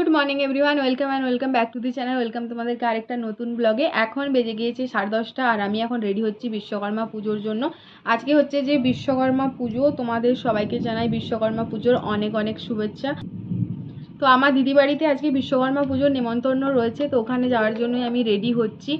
Good morning everyone, welcome and welcome back to the channel, welcome তোমাদেরকে আরেকটা নতুন ব্লগে। এখন বেজে গিয়েছে সাড়ে দশটা আর আমি এখন রেডি হচ্ছি বিশ্বকর্মা পুজোর জন্য। আজকে হচ্ছে যে বিশ্বকর্মা পুজো, তোমাদের সবাইকে জানাই বিশ্বকর্মা পুজোর অনেক অনেক শুভেচ্ছা। তো আমার দিদি বাড়িতে আজকে বিশ্বকর্মা পুজোর নেমন্তন্ন রয়েছে, তো ওখানে যাওয়ার জন্যই আমি রেডি হচ্ছি।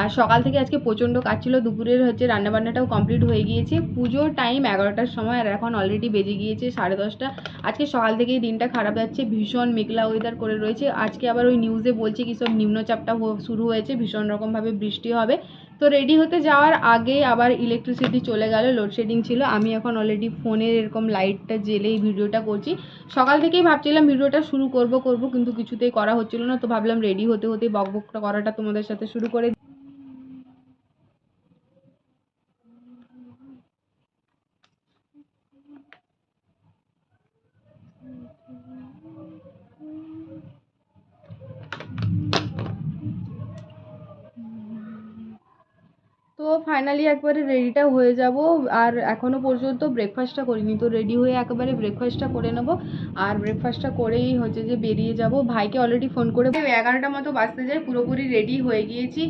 আর সকাল থেকে আজকে প্রচণ্ড কাজ ছিল। দুপুরের হচ্ছে রান্নাবান্নাটাও কমপ্লিট হয়ে গিয়েছে। পুজোর টাইম এগারোটার সময় আর এখন অলরেডি বেজে গিয়েছে সাড়ে দশটা। আজকে সকাল থেকেই দিনটা খারাপ যাচ্ছে, ভীষণ মেঘলা ওয়েদার করে রয়েছে। আজকে আবার ওই নিউজে বলছে কি সব নিম্নচাপটা শুরু হয়েছে, ভীষণ রকমভাবে বৃষ্টি হবে। তো রেডি হতে যাওয়ার আগে আবার ইলেকট্রিসিটি চলে গেল লোডশেডিং ছিল। আমি এখন অলরেডি ফোনের এরকম লাইটটা জেলে এই ভিডিওটা করছি। সকাল থেকেই ভাবছিলাম ভিডিওটা শুরু করব করব, কিন্তু কিছুতেই করা হচ্ছিল না। তো ভাবলাম রেডি হতে হতে বকবকটা করাটা তোমাদের সাথে শুরু করে দিই। তো ফাইনালি একবারে রেডিটা হয়ে যাব। আর এখনও পর্যন্ত ব্রেকফাস্টটা করিনি। তো রেডি হয়ে একেবারে ব্রেকফাস্টটা করে নেব। আর ব্রেকফাস্টটা করেই হচ্ছে যে বেরিয়ে যাব। ভাইকে অলরেডি ফোন করে এগারোটা মতো বাজতে যায় পুরোপুরি রেডি হয়ে গিয়েছি।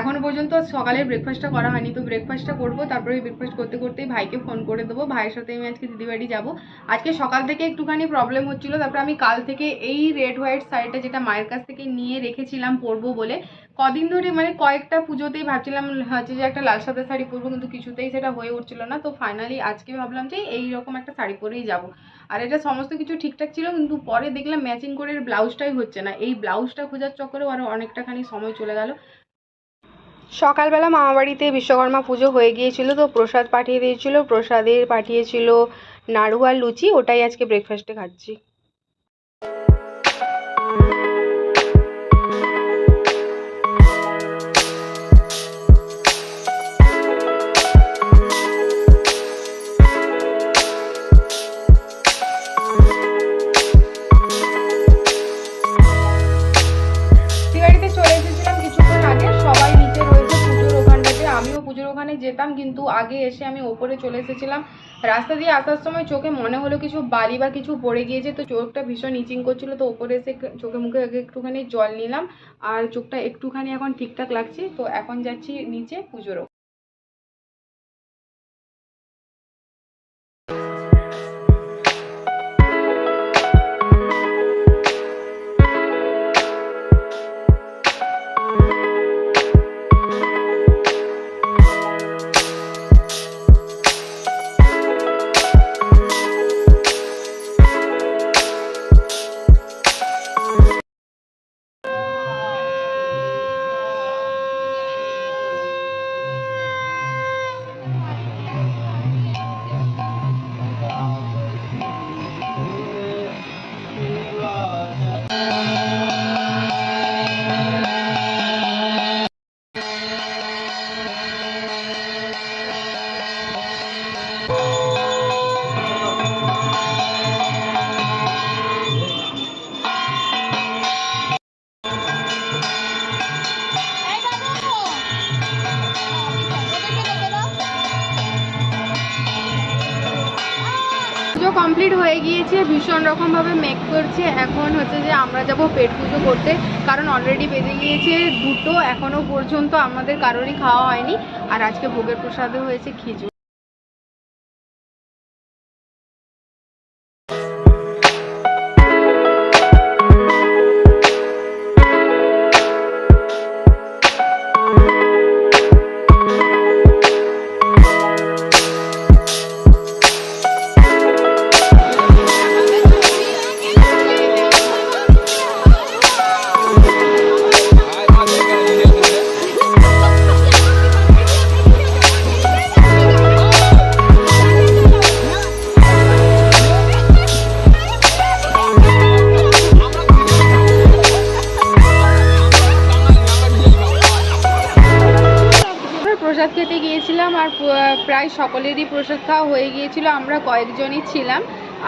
এখনও পর্যন্ত সকালের ব্রেকফাস্টটা করা হয়নি। তো ব্রেকফাস্টটা করব। তারপরে ব্রেকফাস্ট করতে করতেই ভাইকে ফোন করে দেবো। ভাইয়ের সাথে আমি আজকে দিদি বাড়ি যাব। আজকে সকাল থেকে একটুখানি প্রবলেম হচ্ছিল। তারপরে আমি কাল থেকে এই রেড হোয়াইট শাড়িটা যেটা মায়ের কাছ থেকে নিয়ে রেখেছিলাম পরবো বলে কদিন ধরে মানে কয়েকটা পুজোতেই ভাবছিলাম, হচ্ছে যে একটা লাল সাদা শাড়ি পরবো, কিন্তু কিছুতেই সেটা হয়ে উঠছিল না। তো ফাইনালি আজকে ভাবলাম যে এই রকম একটা শাড়ি পরেই যাব। আর এটা সমস্ত কিছু ঠিকঠাক ছিল, কিন্তু পরে দেখলাম ম্যাচিং করে ব্লাউজটাই হচ্ছে না। এই ব্লাউজটা খোঁজার চক্করেও আরও অনেকটাখানি সময় চলে গেল। সকালবেলা মামা বাড়িতে বিশ্বকর্মা পুজো হয়ে গিয়েছিল, তো প্রসাদ পাঠিয়ে দিয়েছিল প্রসাদের পাঠিয়েছিল নাড়ু আর লুচি, ওটাই আজকে ব্রেকফাস্টে খাচ্ছি। ওখানে যেতাম, কিন্তু আগে এসে আমি ওপরে চলে এসেছিলাম। রাস্তা দিয়ে আসার সময় চোখে মনে হলো কিছু বালি বা কিছু পড়ে গিয়েছে, তো চোখটা ভীষণ ইচিং করছিল, তো ওপরে এসে চোখে মুখে একটুখানি জল নিলাম, আর চোখটা একটুখানি এখন ঠিকঠাক লাগছে, তো এখন যাচ্ছি নিচে পুজোর ওখানে। হয়ে গিয়েছে, ভীষণ রকমভাবে মেক করছে। এখন হচ্ছে যে আমরা যাব পেট পুজো করতে। কারণ অলরেডি বেজে গিয়েছে দুটো এখনও পর্যন্ত আমাদের কারোরই খাওয়া হয়নি। আর আজকে ভোগের প্রসাদও হয়েছে খিচুড়ি আর প্রায় সকলেরই প্রসাদ খাওয়া হয়ে গিয়েছিল। আমরা কয়েকজনই ছিলাম।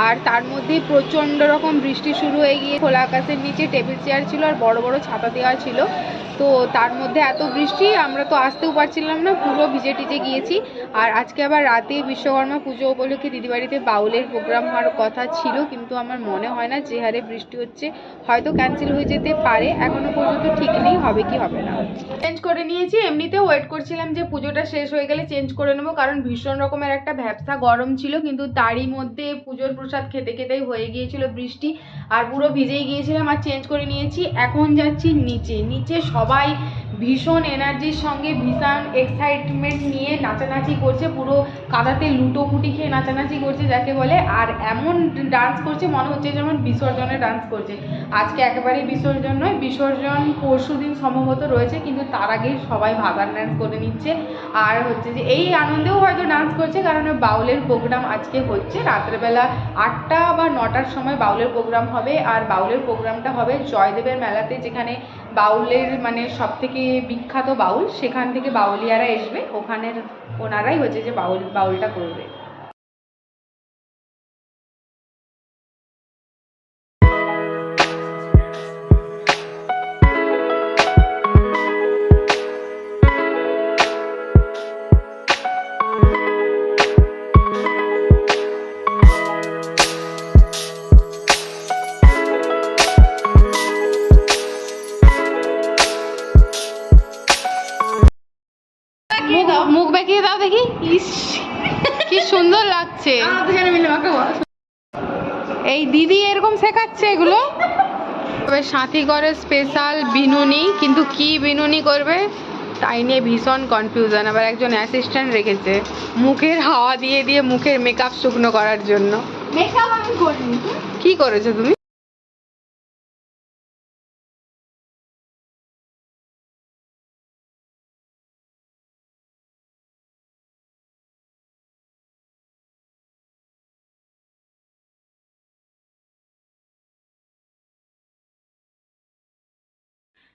আর তার মধ্যেই প্রচণ্ড রকম বৃষ্টি শুরু হয়ে গিয়ে খোলা আকাশের নিচে টেবিল চেয়ার ছিল আর বড় বড় ছাতা দেওয়া ছিল। তো তার মধ্যে এত বৃষ্টি, আমরা তো আসতেও পারছিলাম না, পুরো ভিজে টিজে গিয়েছি। আর আজকে আবার রাতে বিশ্বকর্মা পুজো উপলক্ষে দিদিবাড়িতে বাউলের প্রোগ্রাম হওয়ার কথা ছিল, কিন্তু আমার মনে হয় না যে হারে বৃষ্টি হচ্ছে। হয়তো ক্যান্সেল হয়ে যেতে পারে, এখনও পর্যন্ত ঠিক নেই, হবে কি হবে না। চেঞ্জ করে নিয়েছি এমনিতে ওয়েট করছিলাম যে পুজোটা শেষ হয়ে গেলে চেঞ্জ করে নেব, কারণ ভীষণ রকমের একটা ভ্যাবসা গরম ছিল, কিন্তু তারই মধ্যে পুজোর প্রসাদ খেতে খেতেই হয়ে গিয়েছিল বৃষ্টি, আর পুরো ভিজেই গিয়েছিলাম আর চেঞ্জ করে নিয়েছি। এখন যাচ্ছি নিচে। নিচে সবাই ভীষণ এনার্জির সঙ্গে, ভীষণ এক্সাইটমেন্ট নিয়ে নাচানাচি করছে। পুরো কাদাতে লুটোপুটি খেয়ে নাচানাচি করছে যাকে বলে। আর এমন ডান্স করছে, মনে হচ্ছে যেমন বিসর্জনে ডান্স করছে। আজকে একেবারে বিসর্জন নয়, বিসর্জন পরশু দিন সম্ভবত রয়েছে, কিন্তু তার আগেই সবাই ভাগার ডান্স করে নিচ্ছে। আর হচ্ছে যে, এই আনন্দেও হয়তো ডান্স করছে, কারণ বাউলের প্রোগ্রাম আজকে হচ্ছে। রাত্রেবেলা আটটা বা নটার সময় বাউলের প্রোগ্রাম হবে, আর বাউলের প্রোগ্রামটা হবে জয়দেবের মেলাতে, যেখানে বাউলের মানে সব থেকে বিখ্যাত বাউল, সেখান থেকে বাউলিয়ারা আসবে ওখানের ওনারাই হচ্ছে যে বাউল, বাউলটা করবে। দেখি? ইস। কি সুন্দর লাগছে। এই দিদি এরকম শেখাচ্ছে এগুলো? তবে সাথী করে স্পেশাল বিনুনি কিন্তু কি বিনুনি করবে? তাই নিয়ে ভীষণ কনফিউশন আবার একজন অ্যাসিস্ট্যান্ট রেখেছে। মুখের হাওয়া দিয়ে দিয়ে মুখের মেকআপ শুকনো করার জন্য। মেকআপ আমি করিনি। কি করেছ তুমি?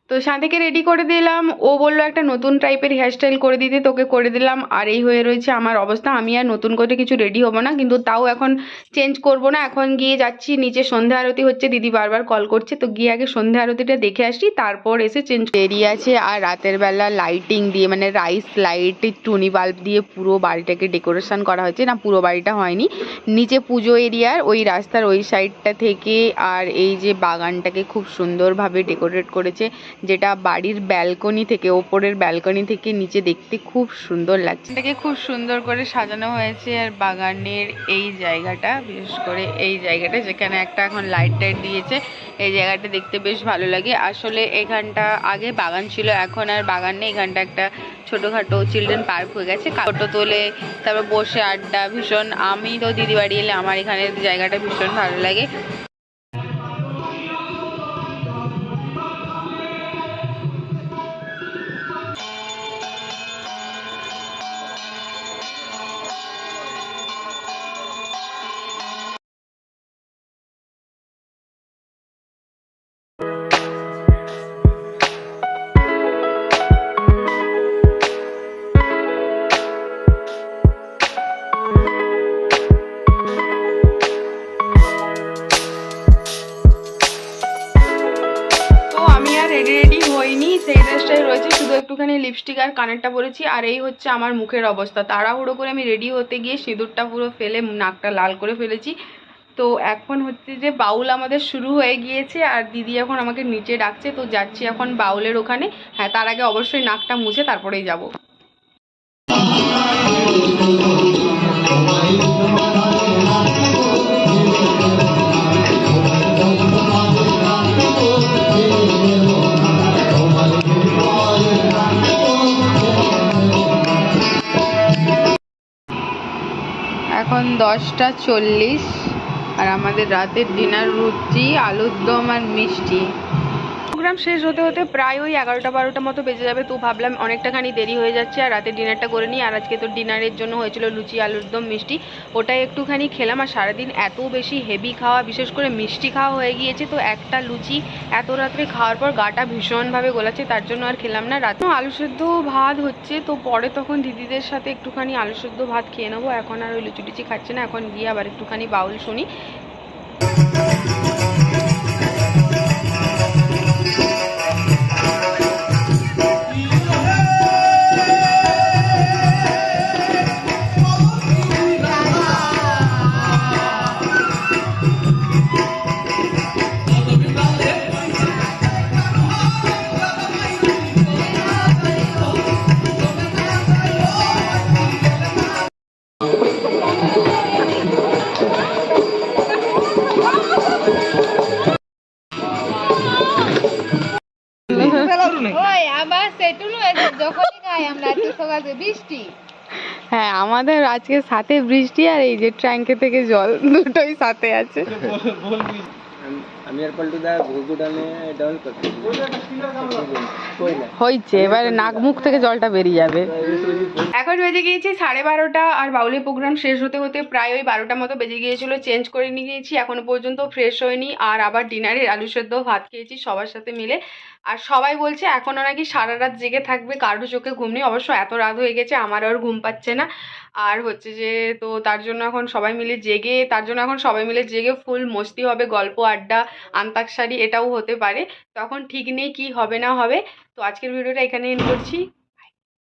তো শান্তিকে রেডি করে দিলাম। ও বলল, একটা নতুন টাইপের হেয়ারস্টাইল করে দিতে, তোকে করে দিলাম। আর এই হয়ে রয়েছে আমার অবস্থা। আমি আর নতুন করে কিছু রেডি হব না, কিন্তু তাও এখন চেঞ্জ করব না। এখন গিয়ে যাচ্ছি, নিচে সন্ধ্যা আরতি হচ্ছে, দিদি বারবার কল করছে। তো গিয়ে আগে সন্ধ্যা আরতিটা দেখে আসি, তারপর এসে চেঞ্জ বেরিয়ে আছে, আর রাতের বেলা লাইটিং দিয়ে মানে রাইস লাইট টুনি বাল্ব দিয়ে পুরো বাড়িটাকে ডেকোরেশন করা হয়েছে। না, পুরো বাড়িটা হয়নি। নিচে পুজো এরিয়ার ওই রাস্তার ওই সাইডটা থেকে আর এই যে বাগানটাকে খুব সুন্দরভাবে ডেকোরেট করেছে। যেটা বাড়ির ব্যালকনি থেকে, ওপরের ব্যালকনি থেকে নিচে দেখতে খুব সুন্দর লাগছে। এটাকে খুব সুন্দর করে সাজানো হয়েছে আর বাগানের এই জায়গাটা, বিশেষ করে এই জায়গাটা যেখানে একটা এখন লাইট টাইট দিয়েছে, এই জায়গাটা দেখতে বেশ ভালো লাগে। আসলে এখানটা আগে বাগান ছিল, এখন আর বাগান নেই। এখানটা একটা ছোটোখাটো চিলড্রেন পার্ক হয়ে গেছে। ফটো তোলে, তারপর বসে আড্ডা, ভীষণ। আমি তো দিদি বাড়ি এলে আমার এখানের জায়গাটা ভীষণ ভালো লাগে। আর কানেরটা পরেছি, আর এই হচ্ছে আমার মুখের অবস্থা। তাড়াহুড়ো করে আমি রেডি হতে গিয়ে সিঁদুরটা পুরো ফেলে নাকটা লাল করে ফেলেছি। তো এখন হচ্ছে যে বাউল আমাদের শুরু হয়ে গিয়েছে, আর দিদি এখন আমাকে নিচে ডাকছে। তো যাচ্ছি এখন বাউলের ওখানে। হ্যাঁ তার আগে অবশ্যই নাকটা মুছে তারপরেই যাব। দশটা চল্লিশ আর আমাদের রাতের ডিনার রুটি আলুর দম আর মিষ্টি। প্রোগ্রাম শেষ হতে হতে প্রায় ওই এগারোটা বারোটা মতো বেজে যাবে। তো ভাবলাম অনেকটাখানি দেরি হয়ে যাচ্ছে আর রাতের ডিনারটা করে নিই। আর আজকে তো ডিনারের জন্য হয়েছিল লুচি, আলুর দম, মিষ্টি। ওটাই একটুখানি খেলাম। আর সারাদিন এত বেশি হেভি খাওয়া, বিশেষ করে মিষ্টি খাওয়া হয়ে গিয়েছে, তো একটা লুচি এত রাত্রে খাওয়ার পর গাটা ভীষণভাবে গোলাচ্ছে, তার জন্য আর খেলাম না। রাতে আলু সেদ্ধ ভাত হচ্ছে, তো পরে তখন দিদিদের সাথে একটুখানি আলু সেদ্ধ ভাত খেয়ে নেব। এখন আর ওই লুচি টুচি খাচ্ছে না। এখন গিয়ে আবার একটুখানি বাউল শুনি। সকালে বৃষ্টি? হ্যাঁ আমাদের আজকে সাথে বৃষ্টি আর এই যে ট্যাঙ্কে থেকে জল দুটোই সাথে আছে। আমি আর ডাউন হয়েছে এবারে নাক মুখ থেকে জলটা বেরিয়ে যাবে। এখন বেজে গিয়েছি সাড়ে বারোটা আর বাউলের প্রোগ্রাম শেষ হতে হতে প্রায় ওই বারোটা মতো বেজে গিয়েছিল চেঞ্জ করে নিয়ে গিয়েছি এখনও পর্যন্ত ফ্রেশ হয়নি। আর আবার ডিনারে আলু সেদ্ধ ভাত খেয়েছি সবার সাথে মিলে। আর সবাই বলছে এখনও নাকি সারা রাত জেগে থাকবে কারোর চোখে ঘুম নেই অবশ্য এত রাত হয়ে গেছে আমার আর ঘুম পাচ্ছে না। আর হচ্ছে যে তো তার জন্য এখন সবাই মিলে জেগে তার জন্য এখন সবাই মিলে জেগে ফুল মস্তি হবে গল্প আড্ডা আন্তাক্ষরী এটাও হতে পারে। তখন ঠিক নেই কি হবে না হবে। তো আজকের ভিডিওটা এখানে এন্ড করছি।